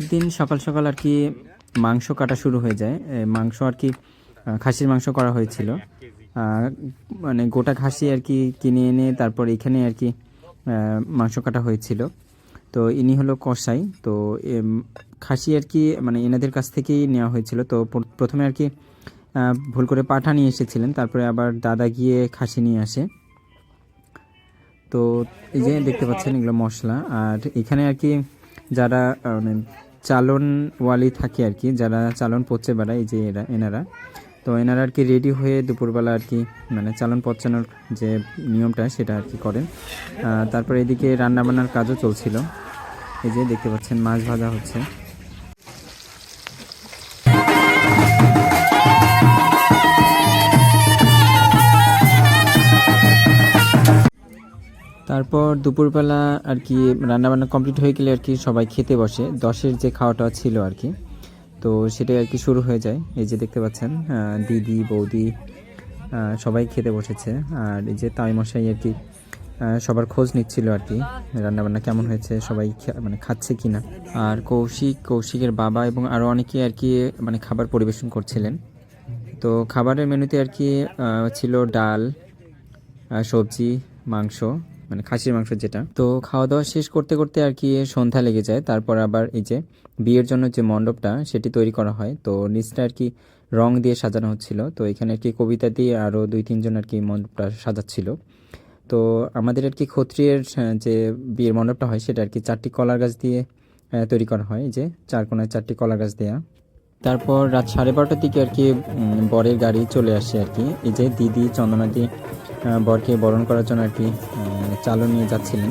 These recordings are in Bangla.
বিয়ের দিন সকাল সকাল আর কি মাংস কাটা শুরু হয়ে যায়। মাংস আর কি খাসির মাংস করা হয়েছিল। মানে গোটা খাসি আর কি কিনে এনে তারপর এখানে আর কি মাংস কাটা হয়েছিল। তো ইনি হলো কষাই তো খাসি আর কি মানে এনাদের কাছ থেকেই নেওয়া হয়েছিল। তো প্রথমে আর কি ভুল করে পাঠা নিয়ে এসেছিলেন। তারপরে আবার দাদা গিয়ে খাসি নিয়ে আসে। তো এই যে দেখতে পাচ্ছেন এগুলো মশলা। আর এখানে আর কি যারা মানে চালনওয়ালি থাকে আর কি, যারা চালন পচে বেড়ায়, এই যে এরা, এনারা। তো এনারা আর কি রেডি হয়ে দুপুরবেলা আর কি মানে চালন পচানোর যে নিয়মটা সেটা আর কি করেন। তারপর এদিকে রান্নাবান্নার কাজও চলছিল। এই যে দেখতে পাচ্ছেন, মাছ ভাজা হচ্ছে। তারপর দুপুরবেলা আর কি রান্নাবান্না কমপ্লিট হয়ে গেলে আর কি সবাই খেতে বসে। দশের যে খাওয়াটা ছিল আর কি, তো সেটাই আর কি শুরু হয়ে যায়। এই যে দেখতে পাচ্ছেন দিদি, বৌদি সবাই খেতে বসেছে। আর এই যে তাই মশাই আর কি সবার খোঁজ নিচ্ছিল আর কি, রান্নাবান্না কেমন হয়েছে, সবাই মানে খাচ্ছে কি না আর কৌশিক, কৌশিকের বাবা এবং আরও অনেকে আর কি মানে খাবার পরিবেশন করছিলেন। তো খাবারের মেনুতে আর কি ছিল ডাল সবজি, মাংস মানে খাসির মাংস যেটা। তো খাওয়া দাওয়া শেষ করতে করতে আর কি সন্ধ্যা লেগে যায়। তারপর আবার এই যে বিয়ের জন্য যে মণ্ডপটা, সেটি তৈরি করা হয়। তো নিচটা আর কি রং দিয়ে সাজানো হচ্ছিল। তো এখানে আর কি কবিতা দিয়ে আরও দুই, তিনজন আর কি মণ্ডপটা সাজাচ্ছিল। তো আমাদের আর কি ক্ষত্রিয়ের যে বিয়ের মণ্ডপটা হয়, সেটা আর কি চারটি কলার গাছ দিয়ে তৈরি করা হয়। যে চার কোনায় চারটি কলা গাছ দেয়া। তারপর রাত সাড়ে বারোটার দিকে আর কি বরের গাড়ি চলে আসে আর কি। এই যে দিদি, চন্দনাদি বরকে বরণ করার জন্য আর কি চালন নিয়ে যাচ্ছিলেন।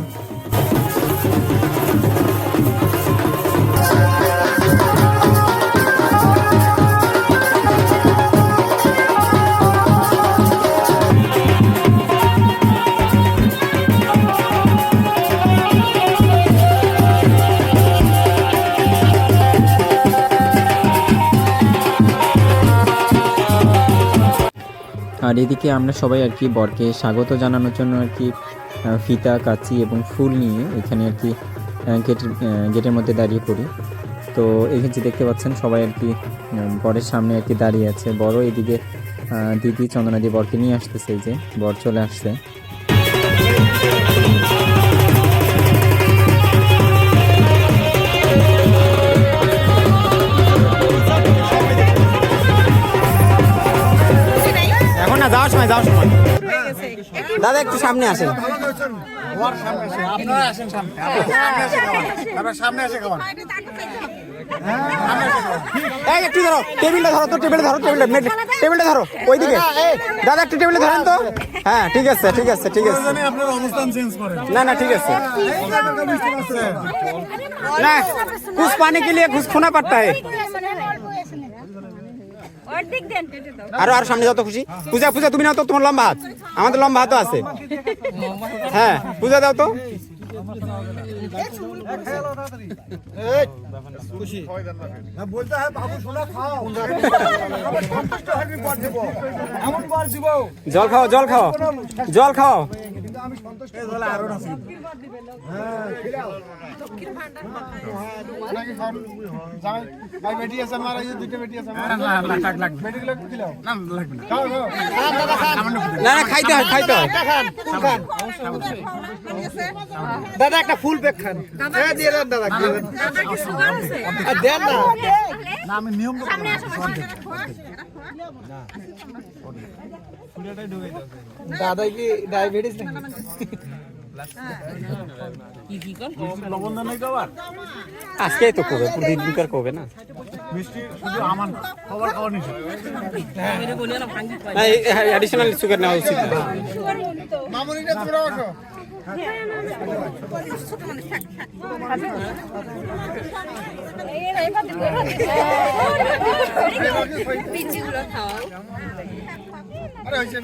আর এদিকে আমরা সবাই আর কি বরকে স্বাগত জানানোর জন্য আর কি ফিতা কাচি এবং ফুল নিয়ে এখানে আর কি আহ, গেটের মধ্যে দাঁড়িয়ে পড়ি। তো এখানে যে দেখতে পাচ্ছেন সবাই আর কি বরের সামনে আর কি দাঁড়িয়ে আছে। বড় এদিকে দিদি চন্দনাদি বরকে নিয়ে আসতেছে এই যে বর চলে আসছে। যাওয়ার সময় যাওয়ার সময়। দাদা একটু সামনে আসেন। এই ধরো। ধরো তো টেবিলে ধরো টেবিলে ধরো ওইদিকে। দাদা টেবিলে তো। হ্যাঁ ঠিক আছে ঠিক আছে ঠিক আছে। না না ঠিক আছে। না পানি কে ঘুষ খুনা পড়তা আরও আর সামনে যাও তো খুশি। পূজা পূজা তুমি নাও তো তোমার লম্বা হাত। আমাদের লম্বা হাতও আছে। হ্যাঁ পূজা দাও তো। জল খাও জল খাও। জল খাও। দাদা একটা ফুল পেক খান দিয়ে দেন দাদা দেন না দাদা কি ডায়াবেটিস লবণ তো আবার আজকেই তো করবে দিন দিন কবে না। অ্যাডিশনাল সুগার নেওয়া উচিত মামুনিটা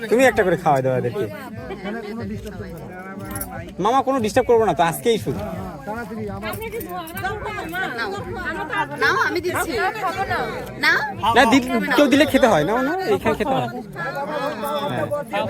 তুমি একটা করে খাওয়াই দাও এদেরকে। মামা কোনো ডিস্টার্ব করব না তো আজকেই শুধু। না কেউ দিলে খেতে হয় না না এইখানে খেতে হয়। নাও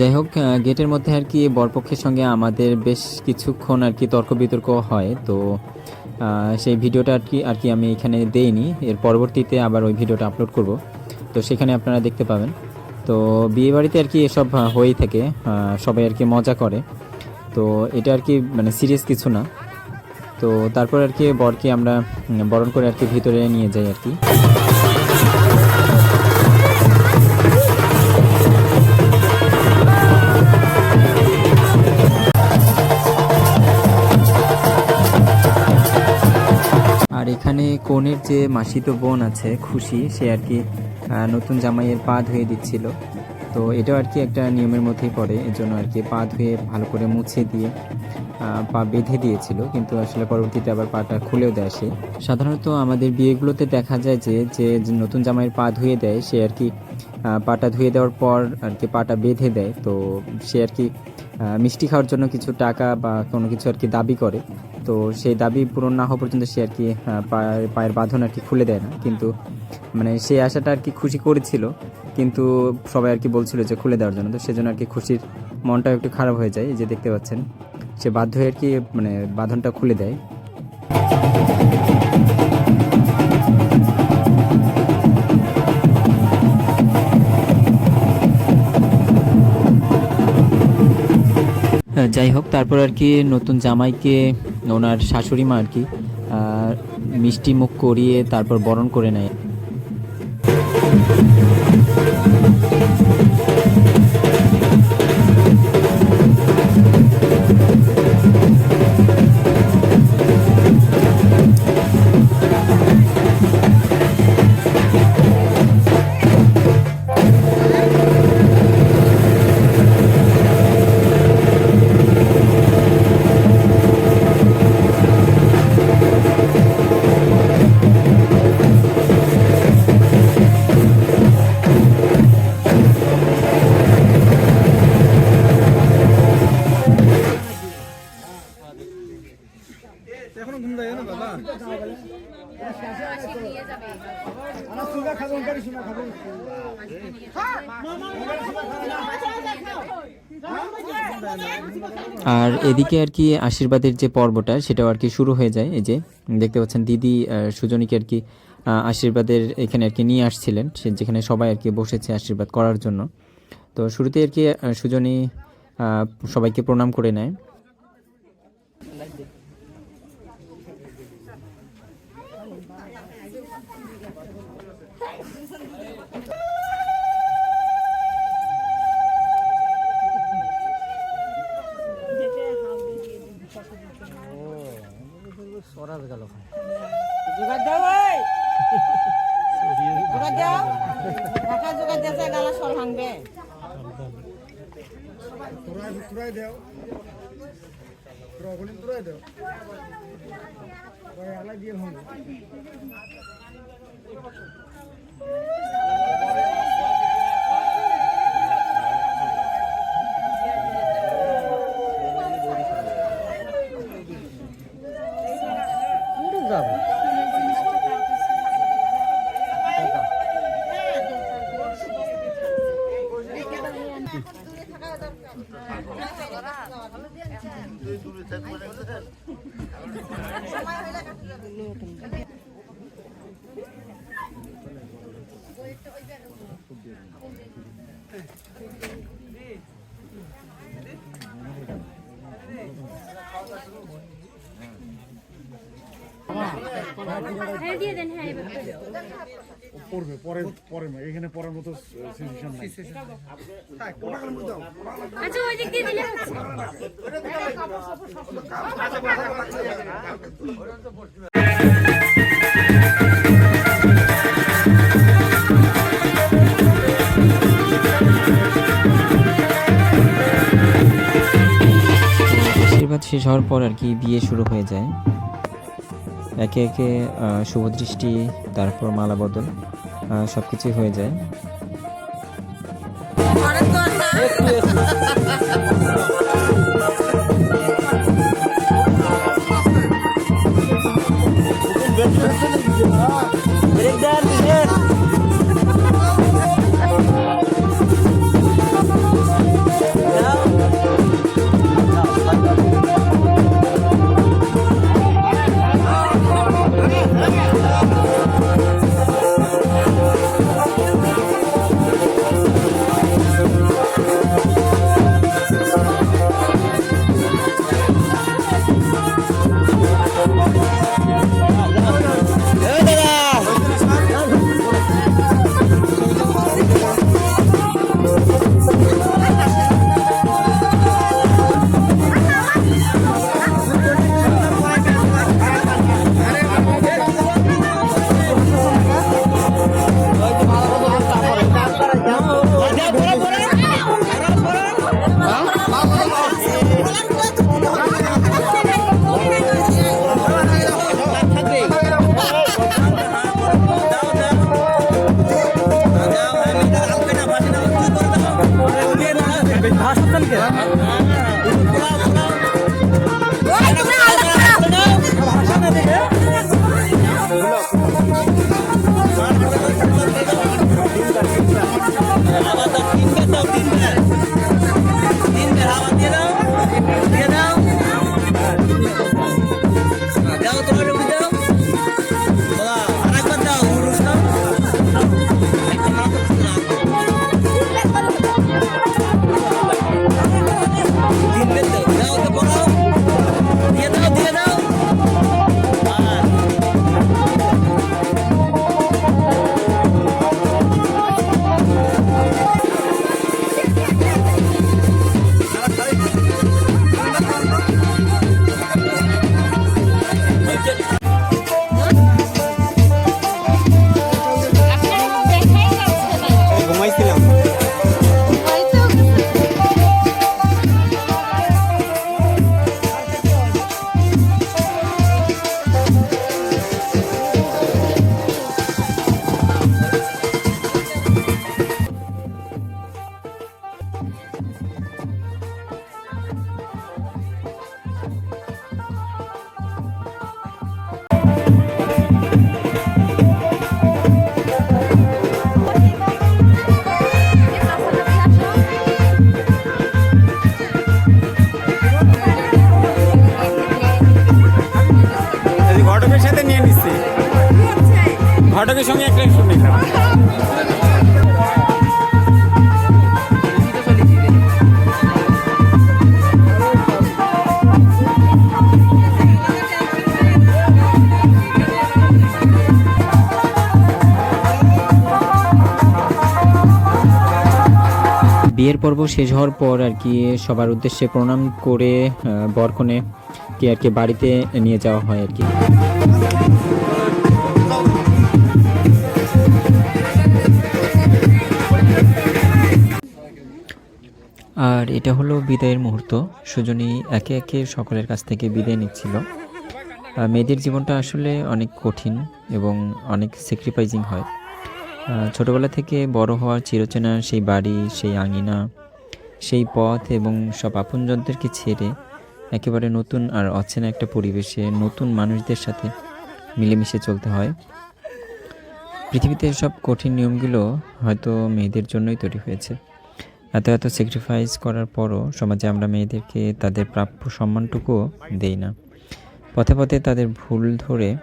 যাই হোক গেটের মধ্যে আর কি বরপক্ষের সঙ্গে আমাদের বেশ কিছুক্ষণ আর কি তর্ক বিতর্ক হয়। তো সেই ভিডিওটা আর কি আর কি আমি এখানে দেইনি। এর পরবর্তীতে আবার ওই ভিডিওটা আপলোড করব। তো সেখানে আপনারা দেখতে পাবেন। তো বিয়ে বাড়িতে আর কি এসব হয়েই থাকে। সবাই আর কি মজা করে। তো এটা আর কি মানে সিরিয়াস কিছু না। তো তারপর আর কি বরকে আমরা বরণ করে আর কি ভিতরে নিয়ে যাই আর কি। কনের যে মাসিতো বোন আছে, খুশি, সে আর কি নতুন জামাইয়ের পা ধুয়ে দিচ্ছিল। তো এটাও আর কি একটা নিয়মের মধ্যেই পড়ে এর জন্য আর কি পা ধুয়ে ভালো করে মুছে দিয়ে পা বেঁধে দিয়েছিল, কিন্তু আসলে পরবর্তীতে আবার পাটা খুলেও দেয় সে। সাধারণত আমাদের বিয়েগুলোতে দেখা যায় যে যে নতুন জামাইয়ের পা ধুয়ে দেয়, সে আর কি পাটা ধুয়ে দেওয়ার পর আর কি পাটা বেঁধে দেয়। তো সে আর কি মিষ্টি খাওয়ার জন্য কিছু টাকা বা কোনো কিছু আর কি দাবি করে। তো সেই দাবি পূরণ না হওয়া পর্যন্ত সে আর কি পায়ের বাঁধন আর কি খুলে দেয় না। কিন্তু মানে সেই আশাটা আর কি খুশি করেছিল, কিন্তু সবাই আর কি বলছিল যে খুলে দেওয়ার জন্য। তো সেজন্য আর কি খুশির মনটাও একটু খারাপ হয়ে যায়। যে দেখতে পাচ্ছেন, সে বাধ্য হয়ে আর কি মানে বাঁধনটা খুলে দেয়। যাই হোক, তারপর আর কি নতুন জামাইকে, ওনার শাশুড়ি মা আর কি মিষ্টি মুখ করিয়ে তারপর বরণ করে নেয়। আর এদিকে আর কি আশীর্বাদের যে পর্বটা, সেটাও আর কি শুরু হয়ে যায়। এই যে দেখতে পাচ্ছেন দিদি সুজনীকে আর কি আশীর্বাদের এখানে আর কি নিয়ে আসছিলেন। যেখানে সবাই আর কি বসেছে আশীর্বাদ করার জন্য। তো শুরুতে আর কি সুজনী সবাইকে প্রণাম করে নেয়। জোগাড় দাও ওই জোগাড় দাও ঢাকা জোগাড় দিয়েছে গালা সর ভাঙবে তোরাই তোরাই দেও তোরা তোরাই দেও তোরাই আলাই দিয়ে হবে পড়বে পরে পরে এখানে পড়ার মতো সিচুয়েশন নাই। আচ্ছা ওই দিক দিয়ে দিলে হচ্ছে। শেষ হওয়ার পর আর কি বিয়ে শুরু হয়ে যায়। একে একে শুভদৃষ্টি, তারপর মালা বদল সব কিছুই হয়ে যায়। ঘুমাইছিলাম ঘটকের সঙ্গে একটা নিলাম। বিয়ের পর্ব শেষ হওয়ার পর আর কি সবার উদ্দেশ্যে প্রণাম করে বরকনে কি আর কি বাড়িতে নিয়ে যাওয়া হয় আর কি। আর এটা হলো বিদায়ের মুহূর্ত। সুজনী একে একে সকলের কাছ থেকে বিদায় নিচ্ছিল। মেয়েদের জীবনটা আসলে অনেক কঠিন এবং অনেক স্যাক্রিফাইজিং হয়। ছোটবেলা থেকে বড় হওয়ার চিরচেনা সেই বাড়ি, সেই আঙিনা, সেই পথ এবং সব আপনজনদেরকে ছেড়ে একেবারে নতুন আর অচেনা একটা পরিবেশে নতুন মানুষদের সাথে মিলেমিশে চলতে হয়। পৃথিবীতে সব কঠিন নিয়মগুলো হয়তো মেয়েদের জন্যই তৈরি হয়েছে। এত এত স্যাক্রিফাইস করার পরও সমাজে আমরা মেয়েদেরকে তাদের প্রাপ্য সম্মানটুকুও দেই না। পথে পথে তাদের ভুল ধরে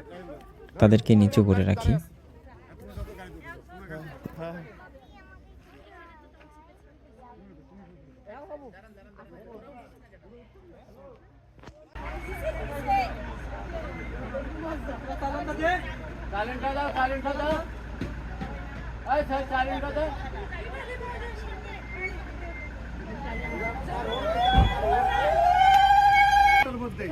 তাদেরকে নিচু করে রাখি। দাও দাও। দাও। মধ্যেই।